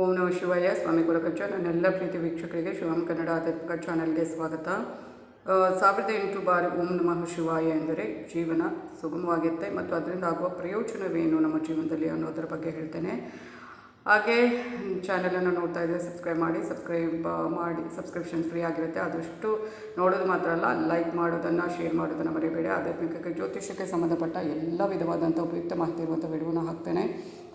ಓಂ ನಮ ಶಿವಾಯ. ಸ್ವಾಮಿ ಗುರುಗಜ್ಜ ನನ್ನೆಲ್ಲ ಪ್ರೀತಿ ವೀಕ್ಷಕರಿಗೆ ಶಿವಂ ಕನ್ನಡ ಆಧ್ಯಾತ್ಮಿಕ ಚಾನಲ್ಗೆ ಸ್ವಾಗತ. ಸಾವಿರದ ಎಂಟು ಬಾರಿ ಓಂ ನಮಃ ಶಿವಾಯ ಎಂದರೆ ಜೀವನ ಸುಗಮವಾಗಿರುತ್ತೆ ಮತ್ತು ಅದರಿಂದ ಆಗುವ ಪ್ರಯೋಜನವೇನು ನಮ್ಮ ಜೀವನದಲ್ಲಿ ಅನ್ನೋದರ ಬಗ್ಗೆ ಹೇಳ್ತೇನೆ. ಹಾಗೆ ಚಾನಲನ್ನು ನೋಡ್ತಾ ಇದ್ದರೆ ಸಬ್ಸ್ಕ್ರೈಬ್ ಮಾಡಿ ಸಬ್ಸ್ಕ್ರೈಬ್ ಮಾಡಿ ಸಬ್ಸ್ಕ್ರಿಪ್ಷನ್ ಫ್ರೀ ಆಗಿರುತ್ತೆ. ಅದಷ್ಟು ನೋಡೋದು ಮಾತ್ರ ಅಲ್ಲ ಲೈಕ್ ಮಾಡೋದನ್ನು ಶೇರ್ ಮಾಡೋದನ್ನು ಮರಿಬೇಡಿ. ಆಧ್ಯಾತ್ಮಿಕಕ್ಕೆ ಜ್ಯೋತಿಷಕ್ಕೆ ಸಂಬಂಧಪಟ್ಟ ಎಲ್ಲ ವಿಧವಾದಂಥ ಉಪಯುಕ್ತ ಮಾಹಿತಿ ಇರುವಂಥ ವಿಡಿಯೋನ ಹಾಕ್ತೇನೆ.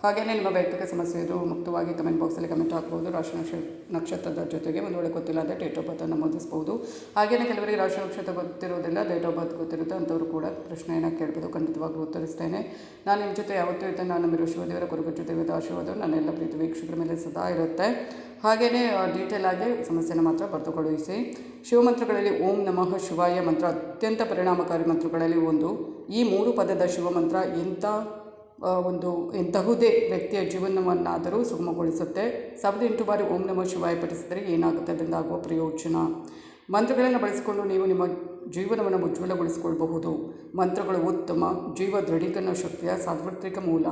ಹಾಗೆಯೇ ನಿಮ್ಮ ವೈಯಕ್ತಿಕ ಸಮಸ್ಯೆ ಇದು ಮುಕ್ತವಾಗಿ ಕಮೆಂಟ್ ಬಾಕ್ಸಲ್ಲಿ ಕಮೆಂಟ್ ಹಾಕ್ಬೋದು. ರಾಶಿ ನಕ್ಷ ನಕ್ಷತ್ರದ ಜೊತೆಗೆ ಒಂದು ವೇಳೆ ಗೊತ್ತಿಲ್ಲ ಅಂದರೆ ಡೇಟ್ ಆಫ್ ಬರ್ತನ್ನು ನಮೂದಿಸ್ಬೋದು. ಹಾಗೆಯೇ ಕೆಲವರಿಗೆ ರಾಶಿ ನಕ್ಷತ್ರ ಗೊತ್ತಿರೋದಿಲ್ಲ ಡೇಟ್ ಆಫ್ ಬರ್ತ್ ಗೊತ್ತಿರುತ್ತೆ ಅಂಥವ್ರು ಕೂಡ ಪ್ರಶ್ನೆಯನ್ನು ಕೇಳ್ಬೋದು. ಖಂಡಿತವಾಗಿ ಉತ್ತರಿಸ್ತೇನೆ. ನಾನು ನಿಮ್ಮ ಜೊತೆ ಯಾವತ್ತೂ ಇರ್ತೇನೆ ನಾನು ನಂಬಿರುವ ದೇವರ ಕುರುಗು ಜೊತೆ ಆಶೀರ್ವಾದ ನನ್ನೆಲ್ಲ ಪ್ರೀತಿ ವೀಕ್ಷಕರ ಮೇಲೆ ಸದಾ ಇರುತ್ತೆ. ಹಾಗೆಯೇ ಡೀಟೇಲ್ ಆಗಿ ಸಮಸ್ಯೆನ ಮಾತ್ರ ಬರೆದುಕೊಳ್ಳಿಸಿ ಶಿವಮಂತ್ರಗಳಲ್ಲಿ ಓಂ ನಮಃ ಶಿವಾಯ ಮಂತ್ರ ಅತ್ಯಂತ ಪರಿಣಾಮಕಾರಿ ಮಂತ್ರಗಳಲ್ಲಿ ಒಂದು. ಈ ಮೂರು ಪದದ ಶಿವಮಂತ್ರ ಎಂಥ ಒಂದು, ಎಂತಹುದೇ ವ್ಯಕ್ತಿಯ ಜೀವನವನ್ನಾದರೂ ಸುಗಮಗೊಳಿಸುತ್ತೆ. ಸಾವಿರದ ಎಂಟು ಬಾರಿ ಓಂ ನಮಃ ಶಿವಾಯ ಪಠಿಸಿದರೆ ಏನಾಗುತ್ತೆ? ಅದರಿಂದ ಆಗುವ ಪ್ರಯೋಜನ? ಮಂತ್ರಗಳನ್ನು ಬಳಸಿಕೊಂಡು ನೀವು ನಿಮ್ಮ ಜೀವನವನ್ನು ಉಜ್ವಲಗೊಳಿಸಿಕೊಳ್ಳಬಹುದು ಮಂತ್ರಗಳು ಉತ್ತಮ, ಜೀವ ದೃಢೀಕರಣ ಶಕ್ತಿಯ ಸಾರ್ವತ್ರಿಕ ಮೂಲ.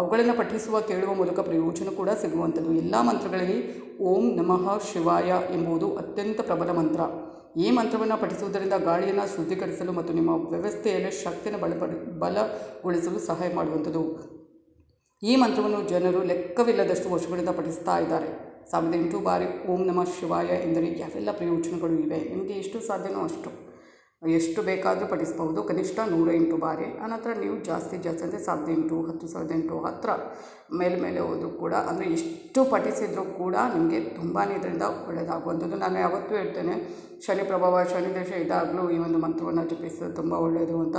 ಅವುಗಳನ್ನು ಪಠಿಸುವ, ಕೇಳುವ ಮೂಲಕ ಪ್ರಯೋಜನ ಕೂಡ ಸಿಗುವಂಥದ್ದು. ಎಲ್ಲ ಮಂತ್ರಗಳಲ್ಲಿ ಓಂ ನಮಃ ಶಿವಾಯ ಎಂಬುದು ಅತ್ಯಂತ ಪ್ರಬಲ ಮಂತ್ರ. ಈ ಮಂತ್ರವನ್ನು ಪಠಿಸುವುದರಿಂದ ಗಾಳಿಯನ್ನು ಶುದ್ಧೀಕರಿಸಲು ಮತ್ತು ನಿಮ್ಮ ವ್ಯವಸ್ಥೆಯಲ್ಲಿ ಶಕ್ತಿಯನ್ನು ಬಲಪಡಿ ಬಲಗೊಳಿಸಲು ಸಹಾಯ ಮಾಡುವಂಥದ್ದು. ಈ ಮಂತ್ರವನ್ನು ಜನರು ಲೆಕ್ಕವಿಲ್ಲದಷ್ಟು ವರ್ಷಗಳಿಂದ ಪಠಿಸ್ತಾ ಇದ್ದಾರೆ. ಸಾವಿರದ ಎಂಟು ಬಾರಿ ಓಂ ನಮಃ ಶಿವಾಯ ಎಂದರೆ ಯಾವೆಲ್ಲ ಪ್ರಯೋಜನಗಳು ಇವೆ? ನಿಮಗೆ ಎಷ್ಟು ಸಾಧ್ಯನೋ ಅಷ್ಟು. ಎಷ್ಟು ಬೇಕಾದರೂ ಪಠಿಸ್ಬೋದು ಕನಿಷ್ಠ ನೂರ ಎಂಟು ಬಾರಿ. ಆನಂತರ ನೀವು ಜಾಸ್ತಿ ಜಾಸ್ತಿ ಅಂದರೆ ಸಾವಿರದ ಎಂಟು ಹತ್ತು ಸಾವಿರದ ಎಂಟು ಹತ್ತಿರ ಮೇಲೆ ಮೇಲೆ ಹೋದರೂ ಕೂಡ. ಅಂದರೆ ಎಷ್ಟು ಪಠಿಸಿದರೂ ಕೂಡ ನಿಮಗೆ ತುಂಬಾ ಇದರಿಂದ ಒಳ್ಳೆಯದಾಗುವಂಥದ್ದು ನಾನು ಯಾವತ್ತೂ ಹೇಳ್ತೇನೆ, ಶನಿ ಪ್ರಭಾವ, ಶನಿ ದೇಶ ಇದಾಗಲೂ ಈ ಒಂದು ಮಂತ್ರವನ್ನು ಜಪಿಸೋದು ತುಂಬ ಒಳ್ಳೆಯದು ಅಂತ.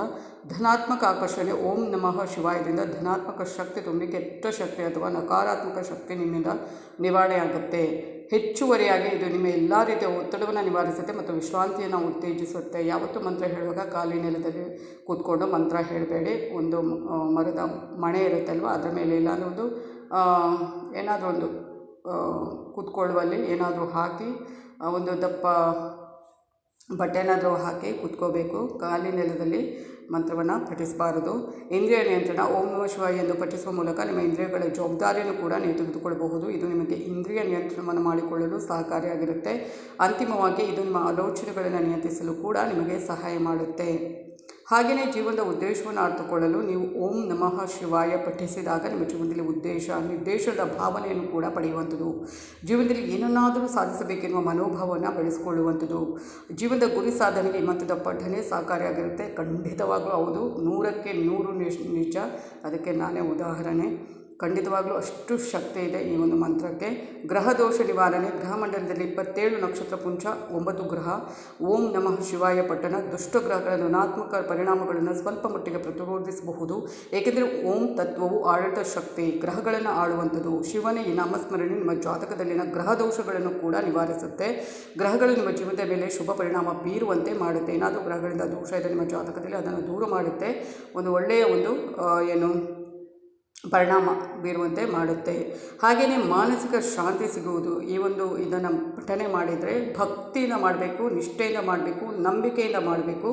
ಧನಾತ್ಮಕ ಆಕರ್ಷಣೆ, ಓಂ ನಮಃ ಶಿವಾಯದಿಂದ ಧನಾತ್ಮಕ ಶಕ್ತಿ ತುಂಬಿ ಕೆಟ್ಟ ಶಕ್ತಿ ಅಥವಾ ನಕಾರಾತ್ಮಕ ಶಕ್ತಿ ನಿಮ್ಮಿಂದ ನಿವಾರಣೆ ಆಗುತ್ತೆ. ಹೆಚ್ಚುವರಿಯಾಗಿ ಇದು ನಿಮ್ಮ ಎಲ್ಲ ರೀತಿಯ ಒತ್ತಡವನ್ನು ನಿವಾರಿಸುತ್ತೆ ಮತ್ತು ವಿಶ್ರಾಂತಿಯನ್ನು ಉತ್ತೇಜಿಸುತ್ತೆ. ಯಾವತ್ತೂ ಮಂತ್ರ ಹೇಳುವಾಗ ಖಾಲಿ ನೆಲದಲ್ಲಿ ಕೂತ್ಕೊಂಡು ಮಂತ್ರ ಹೇಳಬೇಡಿ. ಒಂದು ಮರದ ಮಣೆ ಇರುತ್ತಲ್ವ, ಅದರ ಮೇಲೆ ಇಲ್ಲಾಂದ್ರೆ ಒಂದು ಏನಾದರೂ ಒಂದು ಕೂತ್ಕೊಳ್ಳುವಲ್ಲಿ ಏನಾದರೂ ಹಾಕಿ ಒಂದು ದಪ್ಪ ಬಟ್ಟೆನಾದರೂ ಹಾಕಿ ಕುತ್ಕೋಬೇಕು. ಖಾಲಿ ನೆಲದಲ್ಲಿ ಮಂತ್ರವನ್ನು ಪಠಿಸಬಾರದು. ಇಂದ್ರಿಯ ನಿಯಂತ್ರಣ ಓಂ ನಮ ಶಿವಾಯ ಎಂದು ಪಠಿಸುವ ಮೂಲಕ ನಿಮ್ಮ ಇಂದ್ರಿಯಗಳ ಜವಾಬ್ದಾರಿಯನ್ನು ಕೂಡ ನೀವು ತೆಗೆದುಕೊಳ್ಳಬಹುದು. ಇದು ನಿಮಗೆ ಇಂದ್ರಿಯ ನಿಯಂತ್ರಣವನ್ನು ಮಾಡಿಕೊಳ್ಳಲು ಸಹಕಾರಿಯಾಗಿರುತ್ತೆ. ಅಂತಿಮವಾಗಿ ಇದು ನಿಮ್ಮ ಆಲೋಚನೆಗಳನ್ನು ನಿಯಂತ್ರಿಸಲು ಕೂಡ ನಿಮಗೆ ಸಹಾಯ ಮಾಡುತ್ತೆ. ಹಾಗೆಯೇ ಜೀವನದ ಉದ್ದೇಶವನ್ನು ಅರ್ಥಕೊಳ್ಳಲು ನೀವು ಓಂ ನಮಃ ಶಿವಾಯ ಪಠಿಸಿದಾಗ ನಿಮ್ಮ ಜೀವನದಲ್ಲಿ ಉದ್ದೇಶ ನಿರ್ದೇಶದ ಭಾವನೆಯನ್ನು ಕೂಡ ಪಡೆಯುವಂಥದ್ದು. ಜೀವನದಲ್ಲಿ ಏನನ್ನಾದರೂ ಸಾಧಿಸಬೇಕೆನ್ನುವ ಮನೋಭಾವವನ್ನು ಬೆಳೆಸಿಕೊಳ್ಳುವಂಥದ್ದು. ಜೀವನದ ಗುರಿ ಸಾಧನೆಗೆ ಮತ್ತದ ಪಠನೆ ಸಹಕಾರಿಯಾಗಿರುತ್ತೆ? ಖಂಡಿತವಾಗಲೂ ಹೌದು. ನೂರಕ್ಕೆ ನೂರು ನಿಜ. ಅದಕ್ಕೆ ನಾನೇ ಉದಾಹರಣೆ. ಖಂಡಿತವಾಗ್ಲೂ ಅಷ್ಟು ಶಕ್ತಿ ಇದೆ ಈ ಒಂದು ಮಂತ್ರಕ್ಕೆ. ಗ್ರಹ ದೋಷ ನಿವಾರಣೆ, ಗ್ರಹ ಮಂಡಲದಲ್ಲಿ ಇಪ್ಪತ್ತೇಳು ನಕ್ಷತ್ರ ಪುಂಚ, ಒಂಬತ್ತು ಗ್ರಹ, ಓಂ ನಮಃ ಶಿವಾಯ ಪಟ್ಟಣ, ದುಷ್ಟ ಗ್ರಹಗಳ ಋಣಾತ್ಮಕ ಪರಿಣಾಮಗಳನ್ನು ಸ್ವಲ್ಪ ಮಟ್ಟಿಗೆ ಪ್ರತಿರೋಧಿಸಬಹುದು. ಏಕೆಂದರೆ ಓಂ ತತ್ವವು ಆಡಳಿತ ಶಕ್ತಿ, ಗ್ರಹಗಳನ್ನು ಆಳುವಂಥದ್ದು. ಶಿವನ ಈ ನಾಮಸ್ಮರಣೆ ನಿಮ್ಮ ಜಾತಕದಲ್ಲಿನ ಗ್ರಹ ದೋಷಗಳನ್ನು ಕೂಡ ನಿವಾರಿಸುತ್ತೆ. ಗ್ರಹಗಳು ನಿಮ್ಮ ಜೀವನದ ಮೇಲೆ ಶುಭ ಪರಿಣಾಮ ಬೀರುವಂತೆ ಮಾಡುತ್ತೆ. ಏನಾದರೂ ಗ್ರಹಗಳಿಂದ ದೋಷ ಇದೆ ನಿಮ್ಮ ಜಾತಕದಲ್ಲಿ, ಅದನ್ನು ದೂರ ಮಾಡುತ್ತೆ. ಒಂದು ಒಳ್ಳೆಯ ಒಂದು ಏನು ಪರಿಣಾಮ ಬೀರುವಂತೆ ಮಾಡುತ್ತೆ. ಹಾಗೆಯೇ ಮಾನಸಿಕ ಶಾಂತಿ ಸಿಗುವುದು. ಈ ಒಂದು ಇದನ್ನು ಪಠನೆ ಮಾಡಿದರೆ ಭಕ್ತಿಯಿಂದ ಮಾಡಬೇಕು, ನಿಷ್ಠೆಯಿಂದ ಮಾಡಬೇಕು, ನಂಬಿಕೆಯಿಂದ ಮಾಡಬೇಕು.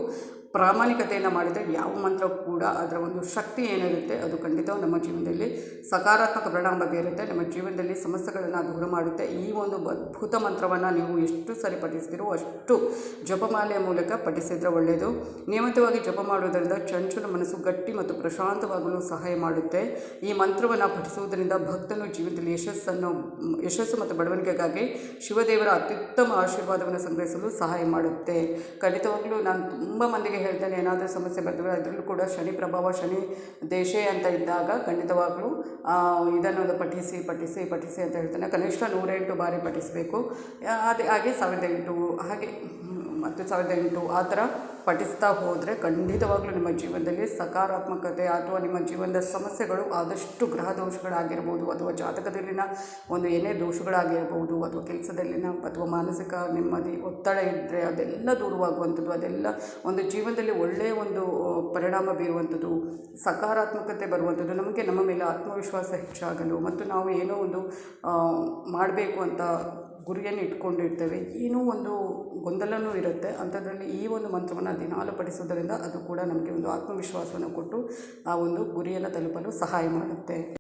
ಪ್ರಾಮಾಣಿಕತೆಯಿಂದ ಮಾಡಿದರೆ ಯಾವ ಮಂತ್ರ ಕೂಡ ಅದರ ಒಂದು ಶಕ್ತಿ ಏನಿರುತ್ತೆ ಅದು ಖಂಡಿತ ನಮ್ಮ ಜೀವನದಲ್ಲಿ ಸಕಾರಾತ್ಮಕ ಪರಿಣಾಮ ಬೀರುತ್ತೆ. ನಮ್ಮ ಜೀವನದಲ್ಲಿ ಸಮಸ್ಯೆಗಳನ್ನು ದೂರ ಮಾಡುತ್ತೆ. ಈ ಒಂದು ಅದ್ಭುತ ಮಂತ್ರವನ್ನು ನೀವು ಎಷ್ಟು ಸರಿ ಪಠಿಸ್ತೀರೋ ಅಷ್ಟು ಜಪಮಾಲೆಯ ಮೂಲಕ ಪಠಿಸಿದರೆ ಒಳ್ಳೆಯದು ನಿಯಮಿತವಾಗಿ ಜಪ ಮಾಡುವುದರಿಂದ ಚಂಚಲ ಮನಸ್ಸು ಗಟ್ಟಿ ಮತ್ತು ಪ್ರಶಾಂತವಾಗಲು ಸಹಾಯ ಮಾಡುತ್ತೆ. ಈ ಮಂತ್ರವನ್ನು ಪಠಿಸುವುದರಿಂದ ಭಕ್ತನು ಜೀವನದಲ್ಲಿ ಯಶಸ್ಸನ್ನು, ಯಶಸ್ಸು ಮತ್ತು ಬೆಳವಣಿಗೆಗಾಗಿ ಶಿವದೇವರ ಅತ್ಯುತ್ತಮ ಆಶೀರ್ವಾದವನ್ನು ಸಂಗ್ರಹಿಸಲು ಸಹಾಯ ಮಾಡುತ್ತೆ. ಖಂಡಿತವಾಗಲೂ ನಾನು ತುಂಬ ಮಂದಿಗೆ ಹೇಳ್ತೇನೆ, ಏನಾದರೂ ಸಮಸ್ಯೆ ಬರ್ತವೆ ಅದರಲ್ಲೂ ಕೂಡ ಶನಿ ಪ್ರಭಾವ, ಶನಿ ದೇಶೇ ಅಂತ ಇದ್ದಾಗ ಖಂಡಿತವಾಗಲೂ ಇದನ್ನು ಪಠಿಸಿ ಪಠಿಸಿ ಪಠಿಸಿ ಅಂತ ಹೇಳ್ತಾನೆ. ಕನಿಷ್ಠ ನೂರೆಂಟು ಬಾರಿ ಪಠಿಸಬೇಕು. ಅದೇ, ಹಾಗೆ ಸಾವಿರದ ಎಂಟು, ಹಾಗೆ ಮತ್ತು ಸಾವಿರದ ಎಂಟು, ಆ ಥರ ಪಠಿಸ್ತಾ ಹೋದರೆ ಖಂಡಿತವಾಗ್ಲೂ ನಿಮ್ಮ ಜೀವನದಲ್ಲಿ ಸಕಾರಾತ್ಮಕತೆ ಅಥವಾ ನಿಮ್ಮ ಜೀವನದ ಸಮಸ್ಯೆಗಳು ಆದಷ್ಟು ಗ್ರಹ ದೋಷಗಳಾಗಿರ್ಬೋದು ಅಥವಾ ಜಾತಕದಲ್ಲಿನ ಒಂದು ಏನೇ ದೋಷಗಳಾಗಿರ್ಬೋದು ಅಥವಾ ಕೆಲಸದಲ್ಲಿನ ಅಥವಾ ಮಾನಸಿಕ ನೆಮ್ಮದಿ, ಒತ್ತಡ ಇದ್ದರೆ ಅದೆಲ್ಲ ದೂರವಾಗುವಂಥದ್ದು, ಅದೆಲ್ಲ ಒಂದು ಜೀವನದಲ್ಲಿ ಒಳ್ಳೆಯ ಒಂದು ಪರಿಣಾಮ ಬೀರುವಂಥದ್ದು, ಸಕಾರಾತ್ಮಕತೆ ಬರುವಂಥದ್ದು ನಮಗೆ ನಮ್ಮ ಮೇಲೆ ಆತ್ಮವಿಶ್ವಾಸ ಹೆಚ್ಚಾಗಲು ಮತ್ತು ನಾವು ಏನೋ ಒಂದು ಮಾಡಬೇಕು ಅಂತ ಗುರಿಯನ್ನು ಇಟ್ಕೊಂಡಿರ್ತೇವೆ. ಏನೋ ಒಂದು ಗೊಂದಲನೂ ಇರುತ್ತೆ. ಅಂಥದ್ರಲ್ಲಿ ಈ ಒಂದು ಮಂತ್ರವನ್ನು ದಿನಾಲು ಪಠಿಸೋದರಿಂದ ಅದು ಕೂಡ ನಮಗೆ ಒಂದು ಆತ್ಮವಿಶ್ವಾಸವನ್ನು ಕೊಟ್ಟು ಆ ಒಂದು ಗುರಿಯನ್ನು ತಲುಪಲು ಸಹಾಯ ಮಾಡುತ್ತೆ.